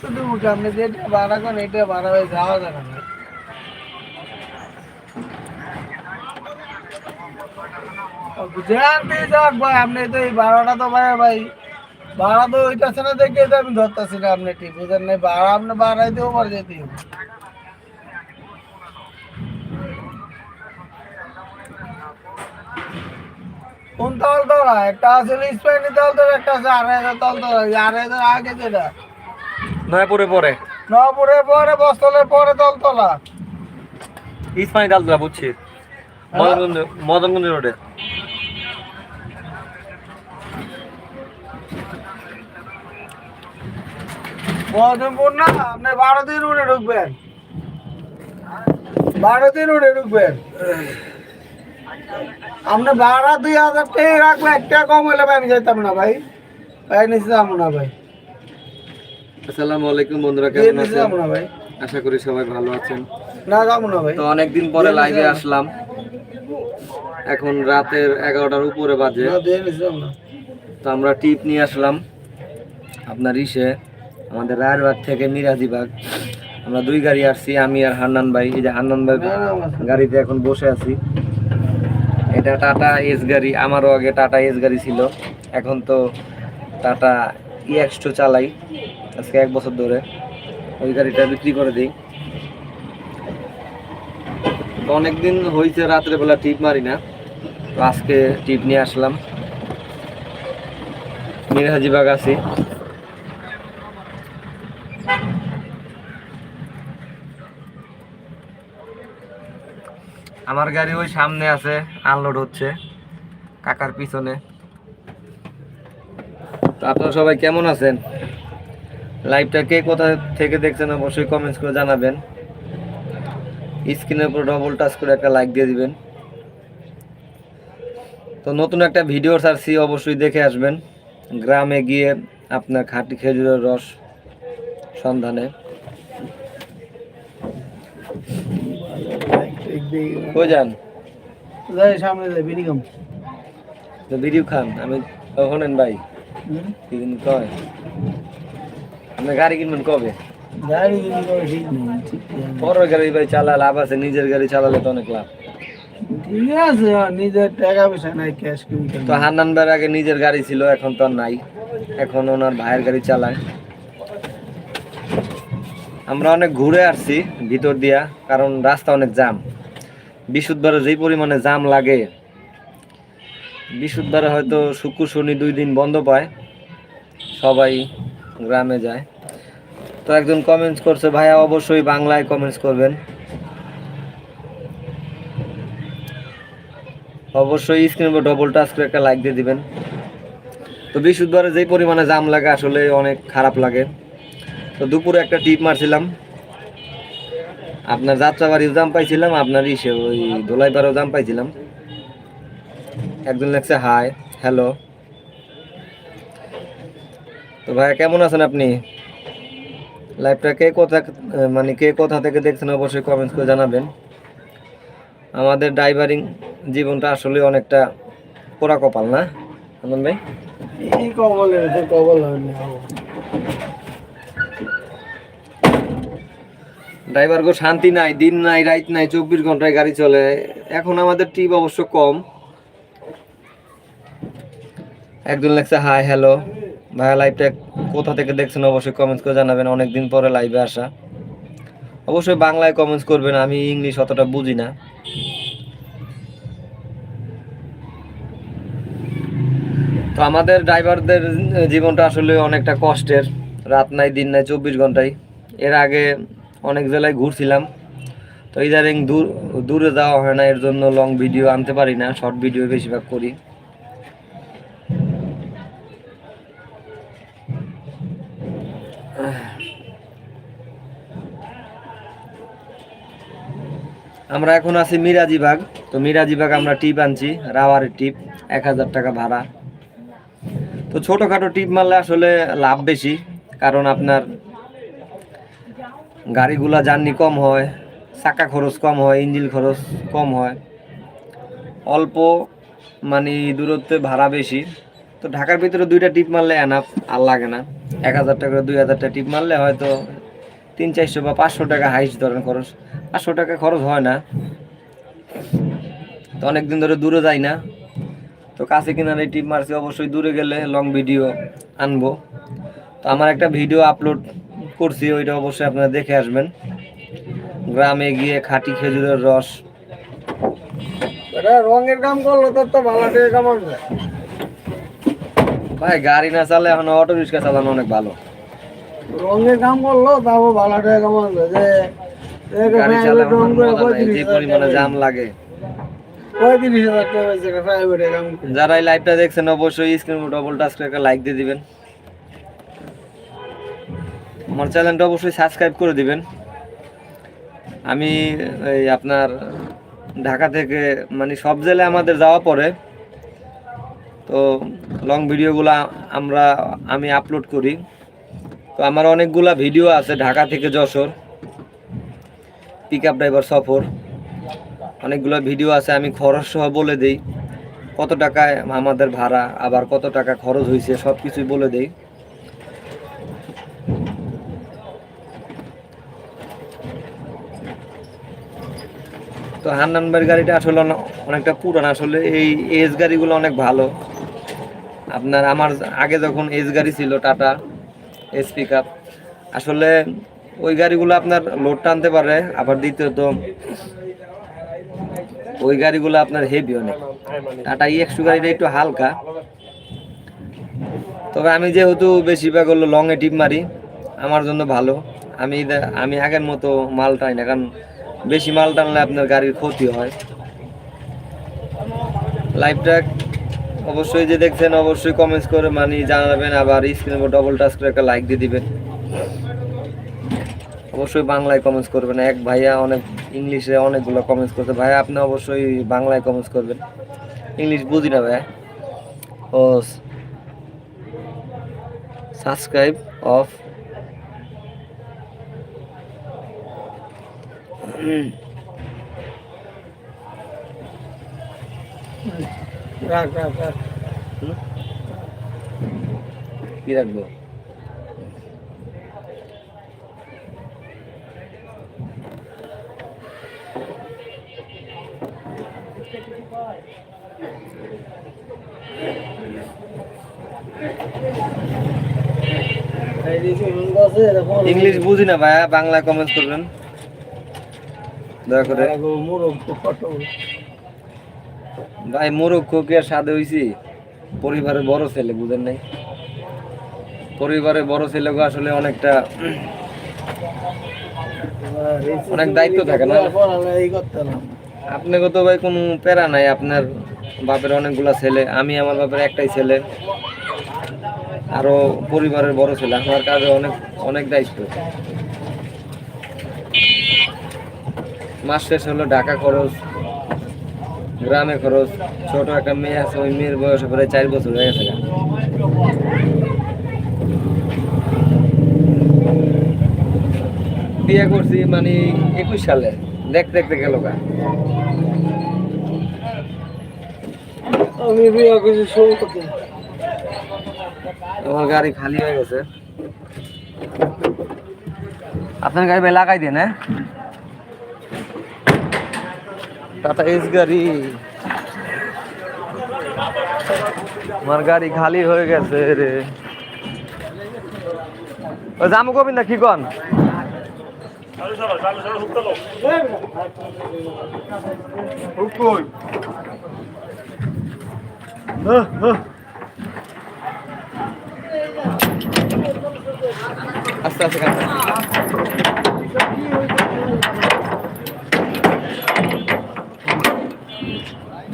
শুধু মুখে, আপনি যেটা ভাড়া করেন, এটা ভাড়া হয়ে যাওয়া যাবে না। বুঝাতে যাক ভাই, আপনি তো এই ভাড়াটা তো ভাই ভাই ভাড়া তো ওইটাছে না দেখে তো আমি ধরতেছি না আপনি ঠিক, বুঝেন নাই? ভাড়া আপনি বাড়াইতেও পারে যেতে হবে। কোন তল তোলা? একটা আছে স্পেনি তল তোলা একটা আছে আড়াই হাজার তল তোলা। এই আড়াই হাজার আগে যেটা। নয়াপুরে পরে? নপুরে পরে বস্তলের পরে দলতলা। তোলা ইসমাইল দালদা বুঝছি মদনগঞ্জ মদনগঞ্জ রোডে। মহাজনপুর না আপনি বারো দিন উড়ে ঢুকবেন। বারো দিন উড়ে ঢুকবেন। আপনি ভাড়া দুই হাজার টাকা রাখবেন একটা কম হলে পানি যেতাম না ভাই। পাই নিচে যাব না ভাই। আসসালামু আলাইকুম বন্ধুরা কেমন আছেন? ভাই। আশা করি সবাই ভালো আছেন। না যাব না ভাই। তো অনেকদিন পরে লাইভে আসলাম। এখন রাতের এগারোটার উপরে বাজে। তো আমরা টিপ নিয়ে আসলাম। আপনার ইসে আমাদের রায়েরবাগ থেকে মিরাজিবাগ আমরা দুই গাড়ি আসছি আমি আর হান্নান ভাই। এই যে হান্নান ভাই গাড়িতে এখন বসে আছি। এটা টাটা এস গাড়ি আমারও আগে টাটা এস গাড়ি ছিল। এখন তো টাটা ইএক্স টু চালাই। আজকে এক বছর ধরে ওই গাড়িটা বিক্রি করে দিই। অনেকদিন হয়েছে রাত্রেবেলা টিপ মারি না, তো আজকে টিপ নিয়ে আসলাম। মিরহাজিবাগ আছি। আমার গাড়ি ওই সামনে আছে আনলোড হচ্ছে, কাকার পিছনে। তো আপনারা সবাই কেমন আছেন? লাইভটা কে কোথা থেকে দেখছেন অবশ্যই কমেন্টস করে জানাবেন। স্ক্রিনের উপর ডবল টাচ করে একটা লাইক দিয়ে দিবেন। তো নতুন একটা ভিডিও ছাড়ছি অবশ্যই দেখে আসবেন। গ্রামে গিয়ে আপনার খাঁটি খেজুরের রস সন্ধানে। কই যান? যাই সামনে যাই তো ভিডিও খান আমি শোনেন ভাই। কয়? গাড়ি কিনবেন কবে? গাড়ি। পরের গাড়ি ভাই চালা লাভ আছে নিজের গাড়ি চালালে তো অনেক লাভ। ঠিক আছে নিজের টাকা পয়সা নাই ক্যাশ তো হান্নান ভাইয়ের আগে নিজের গাড়ি ছিল এখন তো নাই। এখন ওনার ভাইয়ের গাড়ি চালায়। আমরা অনেক ঘুরে আসছি ভিতর দিয়া কারণ রাস্তা অনেক জাম। বিশুদ্ধবারে যেই পরিমাণে জাম লাগে বিশুদ্ধবারে হয়তো শুক্র শনি দুই দিন বন্ধ পায়। সবাই গ্রামে যায়। তো একজন কমেন্টস করছে, ভাইয়া, অবশ্যই বাংলায় কমেন্টস করবেন। অবশ্যই স্ক্রিন উপর ডবল টাচ করে একটা লাইক দিয়ে দিবেন। তো বৃহস্পতিবারে যেই পরিমাণে জাম লাগে, আসলে অনেক খারাপ লাগে। তো দুপুরে একটা টিপ মারছিলাম। আপনার যাত্রাবাড়িও জাম পাইছিলাম, আপনার ইসে ওই দোলাইপাড়াও জাম পাইছিলাম। একজন লেখছে, হাই, হ্যালো। তো ভাইয়া কেমন আছেন আপনি? লাইভটা কে কোথা মানে কে কোথা থেকে দেখছেন অবশ্যই কমেন্টস করে জানাবেন। আমাদের ড্রাইভারিং জীবনটা আসলে অনেকটা পোড়া কপাল না? আনন্দ ভাই? ড্রাইভার গো শান্তি নাই দিন নাই রাত নাই চব্বিশ ঘন্টায় গাড়ি চলে। এখন আমাদের টিপ অবশ্য কম। একজন লেখছে হাই হ্যালো ভাইয়া লাইভটা কোথা থেকে দেখছেন অবশ্যই কমেন্টস করে জানাবেন, অনেকদিন পরে লাইভে আসা। অবশ্যই বাংলায় কমেন্টস করবেন, আমি ইংলিশ অতটা বুঝি না। তো আমাদের ড্রাইভারদের জীবনটা আসলে অনেকটা কষ্টের, রাত নাই, দিন নাই, চব্বিশ ঘন্টায় এর আগে অনেক জেলায় ঘুরছিলাম, তো ইদারিং দূর, দূরে যাওয়া হয় না, এর জন্য লং ভিডিও আনতে পারি না শর্ট ভিডিও বেশিরভাগ করি। আমরা এখন আছি মিরাজি বাগ। তো মিরাজিবাগ আমরা টিপ আনছি, রাওয়ারের টিপ, এক হাজার টাকা ভাড়া। তো ছোটোখাটো টিপ মারলে আসলে লাভ বেশি, কারণ আপনার গাড়িগুলা জার্নি কম হয়, চাকা খরচ কম হয়, ইঞ্জিন খরচ কম হয়। অল্প মানে দূরত্বে ভাড়া বেশি। তো ঢাকার ভিতরে দুইটা টিপ মারলে এনাফ আর লাগে না। এক হাজার টাকা দুই হাজারটা টিপ মারলে হয়তো তিন চারশো বা পাঁচশো টাকা হাইস ধরেন খরচ। পাঁচশো টাকা খরচ হয় না। তো অনেকদিন ধরে দূরে যাই না। তো কাছে কিনারে টিপ মারছি অবশ্যই দূরে গেলে লং ভিডিও আনব। তো আমার একটা ভিডিও আপলোড করছি ওইটা অবশ্যই আপনারা দেখে আসবেন। গ্রামে গিয়ে খাঁটি খেজুরের রস। রঙের কাম করল তোর তো ভালো কামাবে ভাই গাড়ি না চালে এখন অটো রিক্সা চালানো অনেক ভালো। রঙের কাম করল তাও ভালো টাকা কামাবে যে। যারা এই লাইভটা দেখছেন অবশ্যই স্ক্রিন ডবল টাচ করে একটা লাইক দিয়ে দিবেন। আমার চ্যানেলটা অবশ্যই সাবস্ক্রাইব করে দিবেন। আমি এই আপনার ঢাকা থেকে মানে সব জেলায় আমাদের যাওয়া পরে তো লং ভিডিওগুলো আমরা আমি আপলোড করি। তো আমার অনেকগুলা ভিডিও আছে ঢাকা থেকে যশোর পিক আপ ড্রাইভার সফর, অনেকগুলো ভিডিও আছে, আমি খরচ সহ বলে দেই। কত টাকায় আমাদের ভাড়া, আবার কত টাকা খরচ হয়েছে সব কিছুই বলে দেই। তো হান্নান ভাইয়ের গাড়িটা আসলে অনে- অনেকটা পুরান, আসলে এই এস গাড়িগুলো অনেক ভালো। আপনার, আমার আগে যখন এস গাড়ি ছিল টাটা এস পিক আসলে ওই গাড়িগুলো আপনার লোড টানতে পারে, আবার দ্বিতীয়ত, ওই গাড়িগুলো আপনার হেভি অনেক। টাটা ইএক্সটু গাড়িটা একটু হালকা। তবে আমি যেহেতু বেশিরভাগ হলো লংয়ে টিপ মারি, আমার জন্য ভালো। আমি আমি আগের মতো মাল টাই না, কারণ বেশি মাল টানলে আপনার গাড়ির ক্ষতি হয়। লাইভটা অবশ্যই যে দেখছেন, অবশ্যই কমেন্টস করে মানে জানাবেন, আবার স্ক্রিনে ডবল টাচ করে একটা লাইক দিয়ে দিবেন। অবশ্যই বাংলায় কমেন্টস করবেন। এক ভাইয়া অনেক ইংলিশে অনেকগুলো কমেন্টস করতে ভাইয়া, আপনি অবশ্যই বাংলায় কমেন্টস করবেন। ইংলিশ বুঝি না ভাইয়া। ও সাবস্ক্রাইব অফ রাখ রাখ রাখ। কি রাখব? ইংলিশ বুঝি না ভাইয়া বাংলায় কমেন্টস করবেন। দয়া করে। ভাই মোরক্কো কি আর সাদে হইছি। পরিবারের বড় ছেলে, বুঝেন নাই? পরিবারের বড় ছেলে আসলে অনেকটা অনেক দায়িত্ব থাকে না? এই করতে না? আপনাকে তো ভাই কোনো প্যারা নাই, আপনার বাপের অনেকগুলা ছেলে, আমি আমার বাপের একটাই ছেলে, আরও পরিবারের বড় ছেলে, আমার কাজে অনেক অনেক দায়িত্ব। মাস শেষ হলো, ঢাকা খরচ গ্রামে খরচ, ছোট একটা মেয়ে আছে, ওই মেয়ের বয়স প্রায় চার বছর হয়ে গেছে। বিয়ে করছি মানে একুশ সালে দেখতে দেখতে গেল গা। আমি বিয়ে করছি থেকে তোমার গাড়ি খালি হয়ে গেছে। আপনার গাড়ি লাগাই দেন হ্যাঁ? টাটা এস গাড়ি। আমার গাড়ি খালি হয়ে গেছে রে। জামু গোবিন্দা কি কন? আস্তে আস্তে।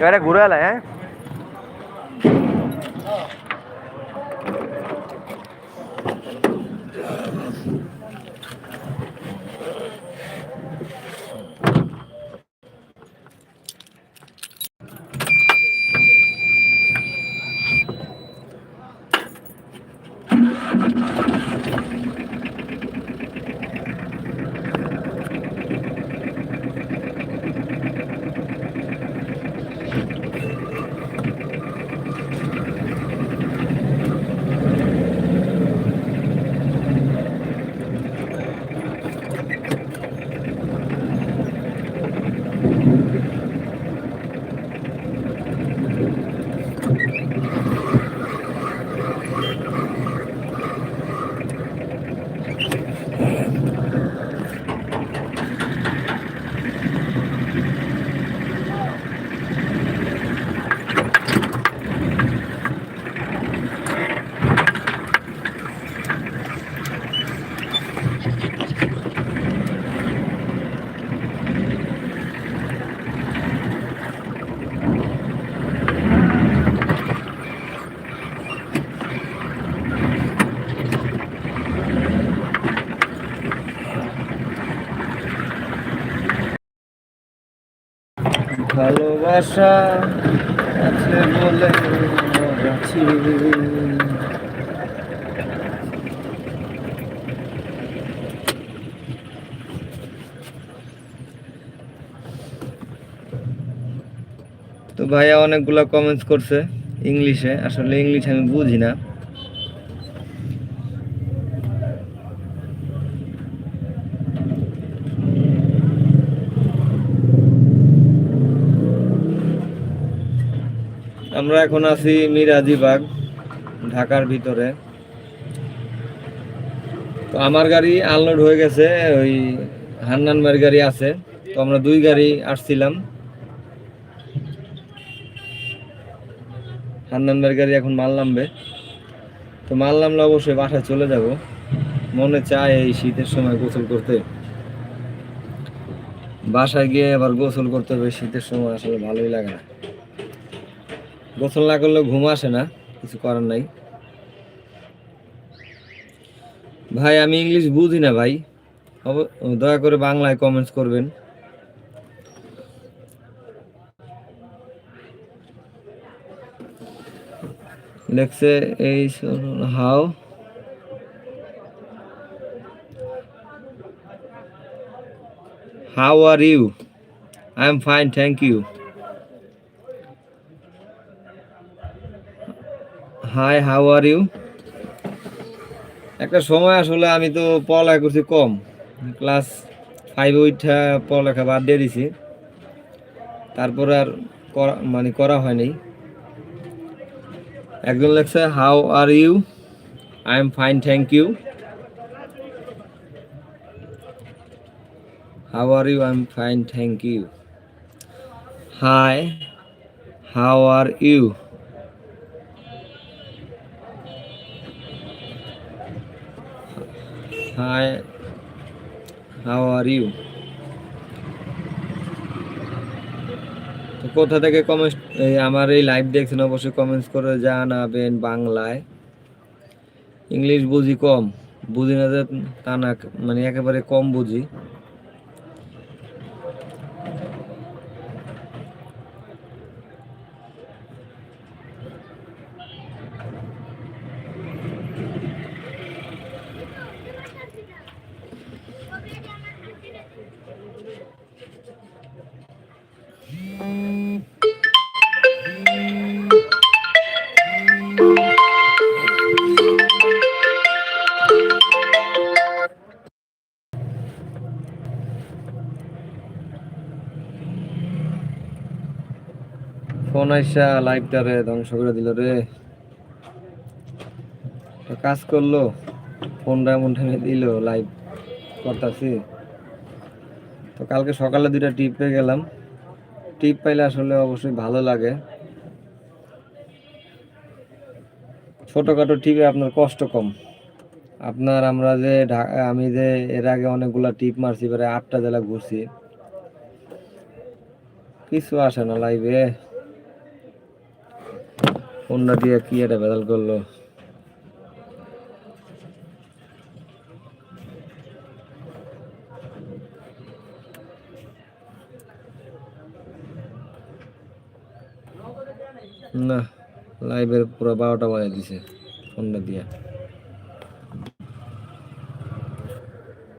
गाड्या घुरा आलाय Thank ভালোবাসা আছে বলে তো ভাইয়া অনেকগুলো কমেন্টস করছে ইংলিশে আসলে ইংলিশ আমি বুঝি না আমরা এখন আছি মিরাজিবাগ ঢাকার ভিতরে। তো আমার গাড়ি আনলোড হয়ে গেছে, ওই হান্নান ভাইয়ের গাড়ি আছে। তো আমরা দুই গাড়ি আসছিলাম। হান্নান ভাইয়ের গাড়ি এখন মাল নামবে। তো মাল নামলে অবশ্যই বাসায় চলে যাব। মনে চায় এই শীতের সময় গোসল করতে। বাসায় গিয়ে আবার গোসল করতে হবে, শীতের সময় আসলে ভালোই লাগে না। গোসল না করলে ঘুম আসে না, কিছু করার নাই। ভাই, আমি ইংলিশ বুঝি না ভাই। দয়া করে বাংলায় কমেন্টস করবেন। লেখছে, এই how how are you? I am fine, thank you. Hi how are you একটা সময় আসলে আমি তো পড়ালেখা করছি কম। ক্লাস ফাইভ ওইটা পড়ালেখা বাদ দিয়ে দিছি। তারপর আর মানে করা হয়নি। একজন লেখছে how are you I am fine thank you how are you I am fine thank you hi how are you hi how are you তো কোথা থেকে কমেন্ট আমার এই লাইভ দেখছেন, অবশ্যই কমেন্টস করে জানাবেন বাংলায়। ইংলিশ বুঝি কম, বুঝি না যে তা না মানে একেবারে কম বুঝি। ফোন আইসা লাইভটারে ধ্বংস করে দিল রে। কাজ করল, ফোনটা এমন ঠেনে দিল, লাইভ করতেছি। তো কালকে সকালে দুইটা টিপ পেয়ে গেলাম। টিপ পাইলে আসলে অবশ্যই ভালো লাগে। ছোটোখাটো টিপে আপনার কষ্ট কম। আপনার আমরা যে আমি যে এর আগে অনেকগুলা টিপ মারছি, প্রায় আটটা জেলা ঘুরছি। কিছু আসে না লাইভে। ফোনটা দিয়ে কি একটা বেদাল করল? না লাইভের পুরো বারোটা বাজে দিছে ফোনটা দিয়া।